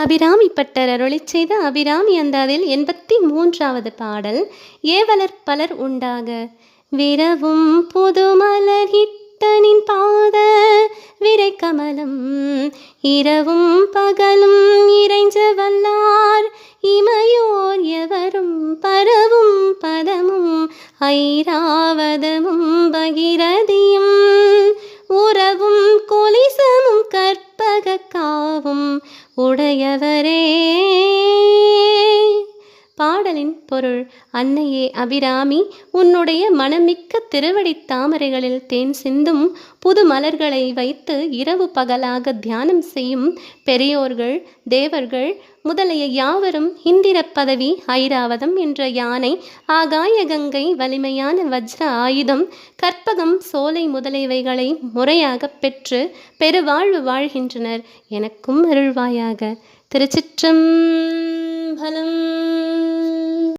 Abirami butter அருளிச் செய்த அபிராமி அந்தாதில் எண்பத்தி மூன்றாவது பாடல் ஏவலர் பலர் உண்டாக. விரவும் புதுமலர் இட்டனின் பாத விரை கமலம் இரவும் பகலும் இறைஞ்ச வல்லார் இமையோர் எவரும் பரவும் பதமும் ஐராவதமும் பகிரதியும். உறவும் கொலிசமும் கற்பக காவும் உடையவரே. பாடலின் பொருள் அன்னையே அபிராமி உன்னுடைய மனமிக்க திருவடித் தாமரைகளில் தேன் சிந்தும் புது மலர்களை வைத்து இரவு பகலாக தியானம் செய்யும் பெரியோர்கள் தேவர்கள் முதலிய யாவரும் இந்திர பதவி ஐராவதம் என்ற யானை ஆகாய கங்கை வலிமையான வஜ்ர ஆயுதம் கற்பகம் சோலை முதலியவைகளை முறையாக பெற்று பெருவாழ்வு வாழ்கின்றனர். எனக்கும் அருள்வாயாக. திருச்சிற்றம்பலம்